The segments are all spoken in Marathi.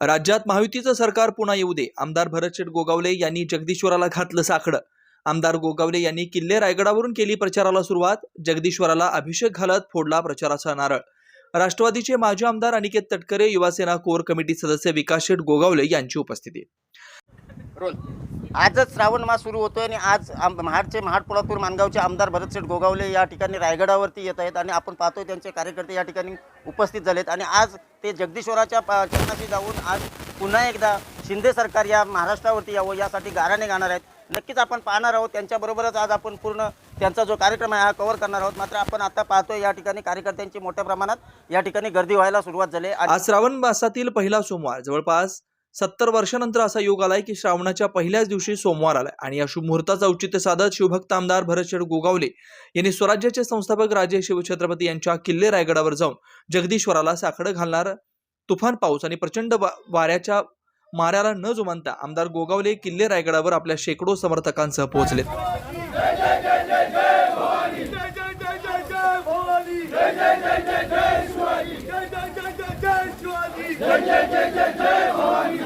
राज्यात महायुतीचं सरकार पुन्हा येऊ दे. आमदार भरतशेठ गोगावले यांनी जगदीश्वराला घातलं साकडं आमदार गोगावले यांनी किल्ले रायगडावरून केली प्रचाराला सुरुवात. जगदीश्वराला अभिषेक घालत फोडला प्रचाराचा नारळ. राष्ट्रवादीचे माजी आमदार अनिकेत तटकरे युवासेना कोर कमिटी सदस्य विकास शेठ गोगावले यांची उपस्थिती. आजच श्रावण मास सुरू होतोय आणि आज आम- महाडचे महाड पोलापूर मानगावचे आमदार भरतसेठ गोगावले या ठिकाणी रायगडावरती येत आहेत आणि आपण पाहतोय त्यांचे कार्यकर्ते या ठिकाणी उपस्थित झालेत. आणि आज ते जगदीश्वराच्या प- चरणाशी जाऊन आज पुन्हा एकदा शिंदे सरकार या महाराष्ट्रावरती यावं यासाठी गाराने गाणार आहेत. नक्कीच आपण पाहणार आहोत. त्यांच्याबरोबरच आज आपण पूर्ण त्यांचा जो कार्यक्रम आहे हा कव्हर करणार आहोत. मात्र आपण आता पाहतोय या ठिकाणी कार्यकर्त्यांची मोठ्या प्रमाणात या ठिकाणी गर्दी व्हायला सुरुवात झाली आहे. आणि आज श्रावण मासातील पहिला सोमवार. जवळपास सत्तर वर्षानंतर असा योग आलाय की श्रावणाच्या पहिल्याच दिवशी सोमवार आलाय आणि या शुभ मुहूर्ताचा औचित्य साधत शिवभक्त आमदार भरतशेठ गोगावले यांनी स्वराज्याचे संस्थापक राजे शिवछत्रपती यांच्या किल्ले रायगडावर जाऊन जगदीश्वराला साखडं घालणार तुफान पाऊस आणि प्रचंड वा- वाऱ्याच्या माऱ्याला न जुमानता आमदार गोगावले किल्ले रायगडावर आपल्या शेकडो समर्थकांसह पोहोचले जय जय जय जय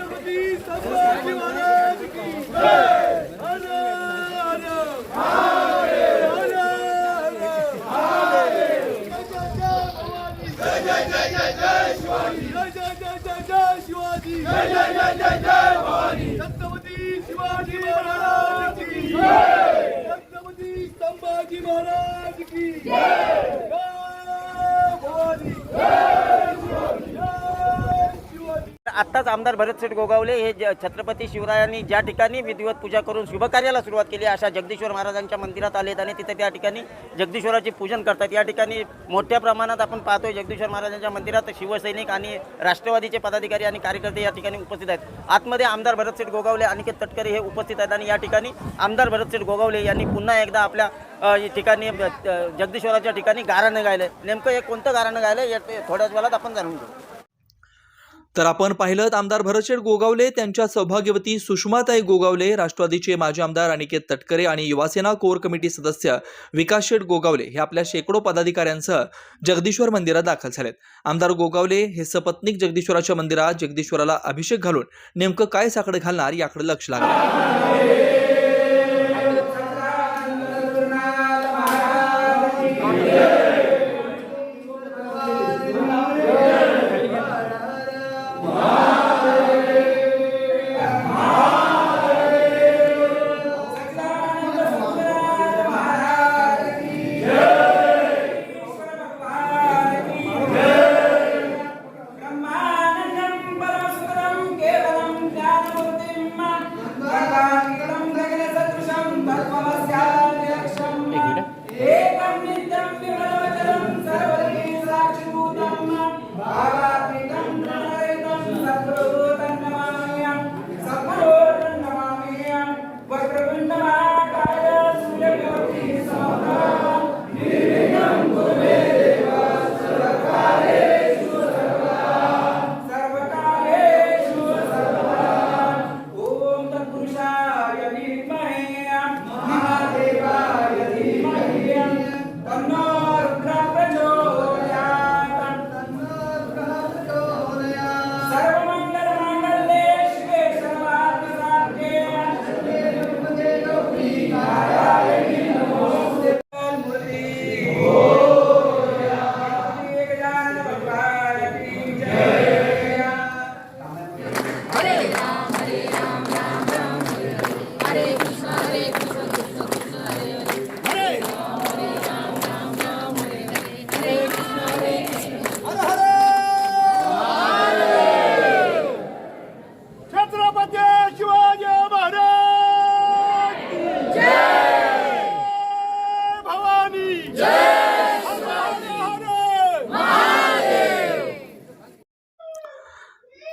संभाजी महाराज की जय हर हर हर हर जय जय जय जय जय शिवाजी जय जय जय जय जय शिवाजी जय जय जय जय जय भवानी छत्रपती शिवाजी महाराज की जय छत्रपती संभाजी महाराज की जय जय भवानी जय शिवाजी जय शिवाजी आत्ताच आमदार भरतसेठ गोगावले हे ज- छत्रपती शिवरायांनी ज्या ठिकाणी विधिवत पूजा करून शुभकार्याला सुरुवात केली अशा जगदीश्वर महाराजांच्या मंदिरात आलेत आणि तिथे त्या ठिकाणी जगदीश्वराचे पूजन करतात. या ठिकाणी मोठ्या प्रमाणात आपण पाहतोय जगदीश्वर महाराजांच्या मंदिरात शिवसैनिक आणि राष्ट्रवादीचे पदाधिकारी आणि कार्यकर्ते या ठिकाणी उपस्थित आहेत. आतमध्ये आमदार भरतसेठ गोगावले अनिकेत तटकरे हे उपस्थित आहेत आणि या ठिकाणी आमदार भरतसेठ गोगावले यांनी पुन्हा एकदा आपल्या ठिकाणी जगदीश्वराच्या ठिकाणी गाराणं गायलं नेमकं हे कोणतं गाराणं गायलं या थोड्याच वेळात आपण जाणून घेऊ. तर आपण पाहिलं आमदार भरतशेठ गोगावले त्यांच्या सौभाग्यवती सुषमाताई गोगावले राष्ट्रवादीचे माजी आमदार अनिकेत तटकरे आणि युवासेना कोर कमिटी सदस्य विकास शेठ गोगावले हे आपल्या शेकडो पदाधिकाऱ्यांसह जगदीश्वर मंदिरात दाखल झालेत. आमदार गोगावले हे सपत्नीक जगदीश्वराच्या मंदिरात जगदीश्वराला अभिषेक घालून नेमकं काय साकडं घालणार याकडे लक्ष लागलं.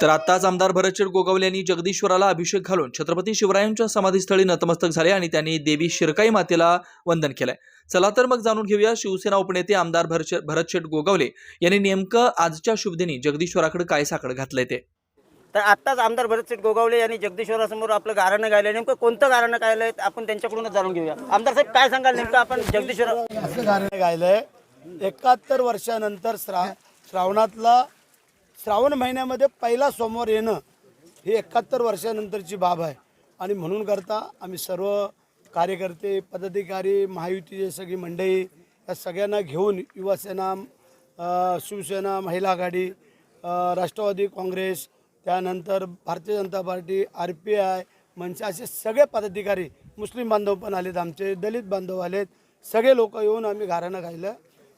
तर आताच आमदार भरतशेठ गोगावले यांनी जगदीश्वराला अभिषेक घालून छत्रपती शिवरायांच्या समाधीस्थळी नतमस्तक झाले आणि त्यांनी देवी शिरकाई मातेला वंदन केलंय. चला तर मग जाणून घेऊया शिवसेना उपनेते आमदार भरतशे- भरतशेठ गोगावले यांनी नेमकं आजच्या शुभदिनी जगदीश्वराकडे काय साकडं घातलंय ते? तर आत्ताच आमदार भरतशेठ गोगावले यांनी जगदीश्वरासमोर आपलं गारणं गायलं नेमकं कोणतं गारणं गायलंय आपण त्यांच्याकडूनच जाणून घेऊया. आमदार साहेब काय सांगाल नेमकं आपण जगदीश्वर असं गाणं गायलंय. एकाहत्तर वर्षानंतर श्रा श्रावणातला श्रावण महिन्यामध्ये पहिला सोमवार येणं ही एकाहत्तर वर्षानंतरची बाब आहे. आणि म्हणून करता आम्ही सर्व कार्यकर्ते पदाधिकारी महायुतीचे सगळी मंडळी या सगळ्यांना घेऊन युवासेना शिवसेना महिला आघाडी राष्ट्रवादी काँग्रेस त्यानंतर Bharatiya Janata Party R P I मनसे असे सगळे पदाधिकारी मुस्लिम बांधव पण आलेत आमचे दलित बांधव आलेत सगळे लोक येऊन आम्ही घराणं गायलं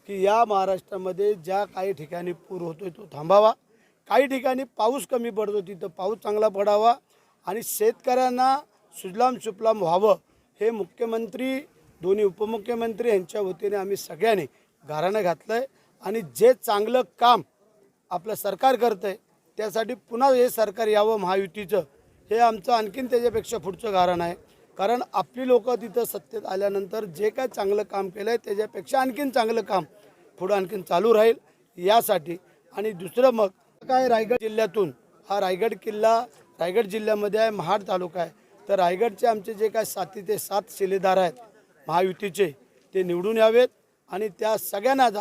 की या महाराष्ट्रामध्ये ज्या काही ठिकाणी पूर होतोय तो थांबावा. काही ठिकाणी पाऊस कमी पडतो तिथं पाऊस चांगला पडावा आणि शेतकऱ्यांना सुजलाम सुफलाम व्हावं हे मुख्यमंत्री दोन्ही उपमुख्यमंत्री यांच्या वतीने आम्ही सगळ्यांनी घराणं घातलं आहे आणि जे चांगलं काम आपलं सरकार करतं आहे त्यासाठी पुन्हा हे सरकार यावं महायुतीचं. हे आमचं आणखीन त्याच्यापेक्षा पुढचं कारण आहे. कारण आपली लोकं तिथं सत्तेत आल्यानंतर जे काय चांगलं काम केलं आहे त्याच्यापेक्षा आणखीन चांगलं काम पुढं आणखीन चालू राहील यासाठी. आणि दुसरं मग काय रायगड जिल्ह्यातून? हा रायगड किल्ला रायगड जिल्ह्यामध्ये आहे महाड तालुका आहे. तर रायगडचे आमचे जे काय साती ते सात शिलेदार आहेत महायुतीचे. ते निवडून यावेत आणि त्या सगळ्यांना आज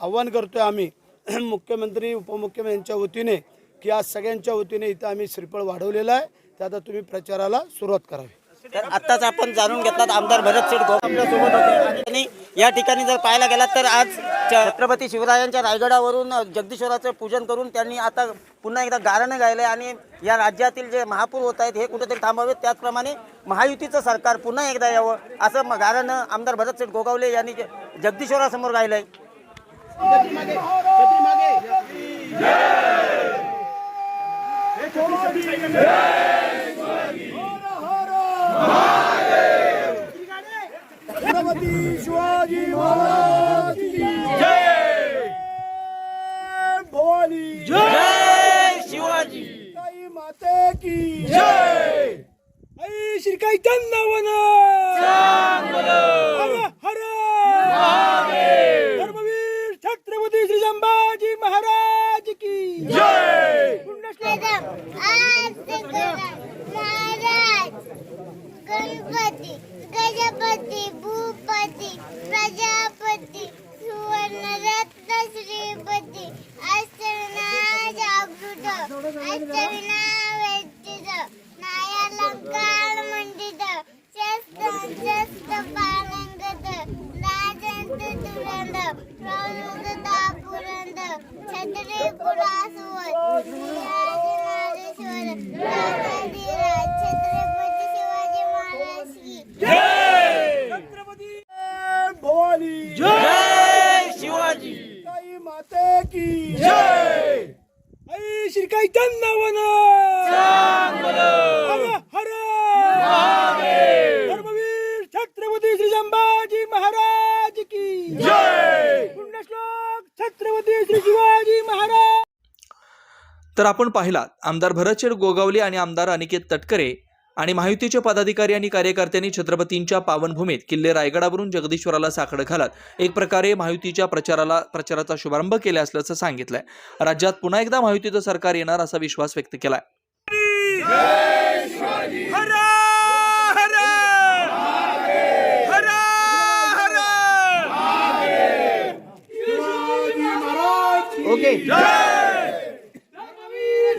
आव्हान करतो आहे आम्ही. मुख्यमंत्री उपमुख्यमंत्री यांच्या वतीने की आज सगळ्यांच्या वतीने इथं आम्ही श्रीफळ वाढवलेलं आहे. तर आता तुम्ही प्रचाराला सुरुवात करावी. तर आत्ताच आपण जाणून घेतलात आमदार भरत शेठ गोप आपल्यासोबत होते. आणि या ठिकाणी जर पाहायला गेलात तर आज छत्रपती शिवरायांच्या रायगडावरून जगदीश्वराचं पूजन करून त्यांनी आता पुन्हा एकदा गारणं गायलंय आणि या राज्यातील जे महापूर होत आहेत हे कुठेतरी थांबावेत. त्याचप्रमाणे महायुतीचं सरकार पुन्हा एकदा यावं असं गारणं आमदार भरत शेठ गोगावले यांनी जगदीश्वरासमोर गायलंय. छत्रपती शिवाजी महाराज! जय शिवाजी. काही माते की जय. आई श्री काही चंदावन हर धर्मवीर छत्रपती श्री संभाजी महाराज की. जय. महाराज गणपती गजपती दापुरंद छत्री पुरासुवर श्रीराजनारेश्वर राजाधिराज छत्रपती शिवाजी महाराज की छत्रपती भवानी जय शिवाजी काही माते की जय आई श्री काही चंदावन हर हर धर्मवीर छत्रपती श्री संभाजी महाराज की जय पुण्यश्लोक छत्रपती श्री शिवाजी महाराज तर आपण पाहिलात आमदार भरतशेठ गोगावले आणि आमदार अनिकेत तटकरे आणि महायुतीचे पदाधिकारी आणि कार्यकर्त्यांनी छत्रपतींच्या पावनभूमीत किल्ले रायगडावरून जगदीश्वराला साखडं घालत एक प्रकारे महायुतीच्या प्रचाराला प्रचाराचा शुभारंभ केला असल्याचं सांगितलंय. राज्यात पुन्हा एकदा महायुतीचं सरकार येणार असा विश्वास व्यक्त केलाय. हर ओके.